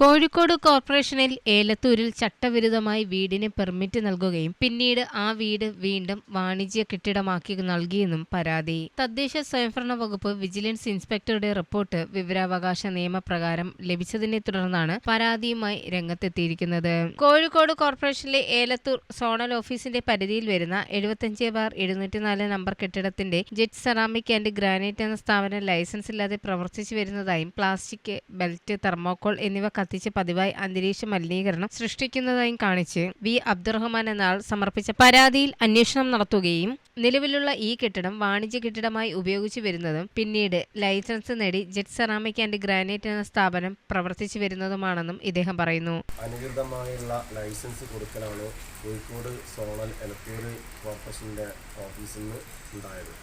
കോഴിക്കോട് കോർപ്പറേഷനിൽ ഏലത്തൂരിൽ ചട്ടവിരുദ്ധമായി വീടിന് പെർമിറ്റ് നൽകുകയും പിന്നീട് ആ വീട് വീണ്ടും വാണിജ്യ കെട്ടിടമാക്കി നൽകിയെന്നും പരാതി. തദ്ദേശ സ്വയംഭരണ വകുപ്പ് വിജിലൻസ് ഇൻസ്പെക്ടറുടെ റിപ്പോർട്ട് വിവരാവകാശ നിയമപ്രകാരം ലഭിച്ചതിനെ തുടർന്നാണ് പരാതിയുമായി രംഗത്തെത്തിയിരിക്കുന്നത്. കോഴിക്കോട് കോർപ്പറേഷനിലെ ഏലത്തൂർ സോണൽ ഓഫീസിന്റെ പരിധിയിൽ വരുന്ന എഴുപത്തിയഞ്ച് ബാർ എഴുന്നൂറ്റിനാല് നമ്പർ കെട്ടിടത്തിന്റെ ജെറ്റ് സെറാമിക് ആൻഡ് ഗ്രാനൈറ്റ് എന്ന സ്ഥാപനം ലൈസൻസ് ഇല്ലാതെ പ്രവർത്തിച്ചു വരുന്നതായും പ്ലാസ്റ്റിക് ബെൽറ്റ് തെർമോക്കോൾ എന്നിവ കത്തിച്ച് പതിവായി അന്തരീക്ഷ മലിനീകരണം സൃഷ്ടിക്കുന്നതായും കാണിച്ച് വി അബ്ദുറഹ്മാൻ എന്നാൾ സമർപ്പിച്ച പരാതിയിൽ അന്വേഷണം നടത്തുകയും നിലവിലുള്ള ഈ കെട്ടിടം വാണിജ്യ കെട്ടിടമായി ഉപയോഗിച്ചു വരുന്നതും പിന്നീട് ലൈസൻസ് നേടി ജെറ്റ് സെറാമിക് ആൻഡ് ഗ്രാനൈറ്റ് എന്ന സ്ഥാപനം പ്രവർത്തിച്ചു വരുന്നതുമാണെന്നും ഇദ്ദേഹം പറയുന്നു. അനുകൃതമായുള്ള ലൈസൻസ് കൊടുക്കലാണ് കോഴിക്കോട് സോണൽ എലത്തൂർ കോർപ്പറേഷന്റെ ഓഫീസിൽ നിന്ന് ഉണ്ടായത്.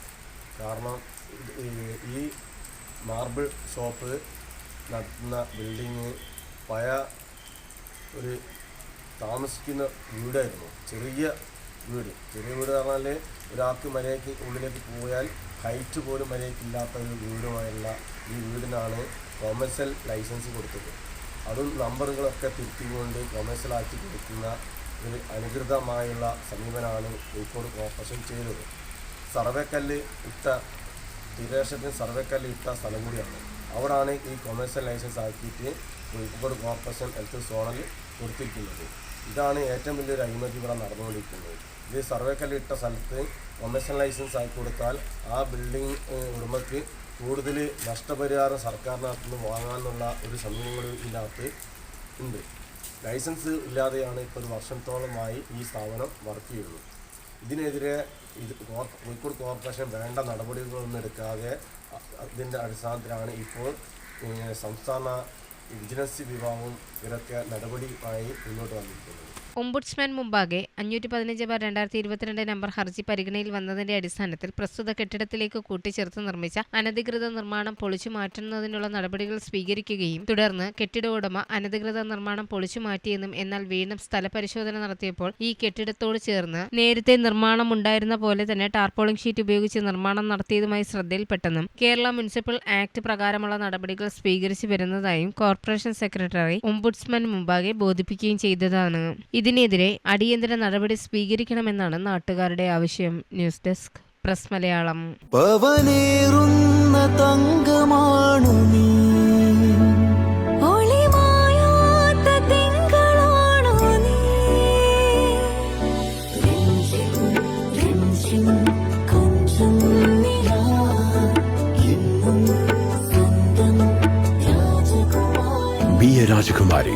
കാരണം ഈ മാർബിൾ ഷോപ്പ് നടത്തുന്ന ബിൽഡിങ് പഴയ ഒരു താമസിക്കുന്ന വീടായിരുന്നു. ചെറിയ വീട്. ചെറിയ വീട് പറഞ്ഞാൽ ഒരാൾക്ക് മരയ്ക്ക് ഉള്ളിലേക്ക് പോയാൽ ഹൈറ്റ് പോലും മരയ്ക്കില്ലാത്ത ഒരു വീടുമായുള്ള ഈ വീടിനാണ് കൊമേഴ്സ്യൽ ലൈസൻസ് കൊടുത്തത്. അതും നമ്പറുകളൊക്കെ തിരുത്തിക്കൊണ്ട് കൊമേഴ്സ്യലാക്കി കൊടുക്കുന്ന ഒരു അനുകൃതമായുള്ള സമീപനമാണ് കോഴിക്കോട് കോർപ്പറേഷൻ ചെയ്തത്. സർവേക്കല്ല് ഇട്ട തീരദേശത്തിന് സർവേക്കല്ല് ഇട്ട സ്ഥലം കൂടിയാണ്. അവിടാണ് ഈ കൊമേഴ്സ്യൽ ലൈസൻസ് ആക്കിയിട്ട് കോഴിക്കോട് കോർപ്പറേഷൻ ഹെൽത്ത് സോണിൽ കൊടുത്തിരിക്കുന്നത്. ഇതാണ് ഏറ്റവും വലിയൊരു അഴിമതി ഇവിടെ നടന്നുകൊണ്ടിരിക്കുന്നത്. ഇത് സർവേക്കല്ല് ഇട്ട സ്ഥലത്ത് കൊമേഴ്സ്യൽ ലൈസൻസ് ആയി കൊടുത്താൽ ആ ബിൽഡിംഗ് ഉടമയ്ക്ക് കൂടുതൽ നഷ്ടപരിഹാരം സർക്കാരിനകത്ത് നിന്ന് വാങ്ങാമെന്നുള്ള ഒരു സമീപനങ്ങൾ ഇതിനകത്ത് ഉണ്ട്. ലൈസൻസ് ഇല്ലാതെയാണ് ഇപ്പോൾ ഒരു വർഷത്തോളമായി ഈ സ്ഥാപനം വർക്ക് ചെയ്യുന്നത്. ഇതിനെതിരെ ഇത് കോഴിക്കോട് കോർപ്പറേഷൻ വേണ്ട നടപടികളൊന്നും എടുക്കാതെ അതിന്റെ അടിസ്ഥാനത്തിലാണ് ഇപ്പോൾ സംസ്ഥാന വിജിലൻസ് വിഭാഗവും ഇതൊക്കെ നടപടിയുമായി മുന്നോട്ട് വന്നിരിക്കുന്നത് ഒംബുഡ്സ്മാൻ മുമ്പാകെ അഞ്ഞൂറ്റി പതിനഞ്ച് ബാർ രണ്ടായിരത്തി ഇരുപത്തിരണ്ട് നമ്പർ ഹർജി പരിഗണനയിൽ വന്നതിന്റെ അടിസ്ഥാനത്തിൽ പ്രസ്തുത കെട്ടിടത്തിലേക്ക് കൂട്ടിച്ചേർത്ത് നിർമ്മിച്ച അനധികൃത നിർമ്മാണം പൊളിച്ചു മാറ്റുന്നതിനുള്ള നടപടികൾ സ്വീകരിക്കുകയും തുടർന്ന് കെട്ടിട ഉടമ അനധികൃത നിർമ്മാണം പൊളിച്ചു മാറ്റിയെന്നും എന്നാൽ വീണ്ടും സ്ഥലപരിശോധന നടത്തിയപ്പോൾ ഈ കെട്ടിടത്തോട് ചേർന്ന് നേരത്തെ നിർമ്മാണം ഉണ്ടായിരുന്ന പോലെ തന്നെ ടാർപോളിംഗ് ഷീറ്റ് ഉപയോഗിച്ച് നിർമ്മാണം നടത്തിയതുമായി ശ്രദ്ധയിൽപ്പെട്ടെന്നും കേരള മുനിസിപ്പൽ ആക്ട് പ്രകാരമുള്ള നടപടികൾ സ്വീകരിച്ചു വരുന്നതായും കോർപ്പറേഷൻ സെക്രട്ടറി ഒംബുഡ്സ്മാൻ മുമ്പാകെ ബോധിപ്പിക്കുകയും ചെയ്തതാണ്. ഇതിനെതിരെ അടിയന്തര നടപടി സ്വീകരിക്കണമെന്നാണ് നാട്ടുകാരുടെ ആവശ്യം ന്യൂസ് ഡെസ്ക് പ്രസ് മലയാളം പവനേറുന്ന തങ്കമാണു നീ രാജകുമാരി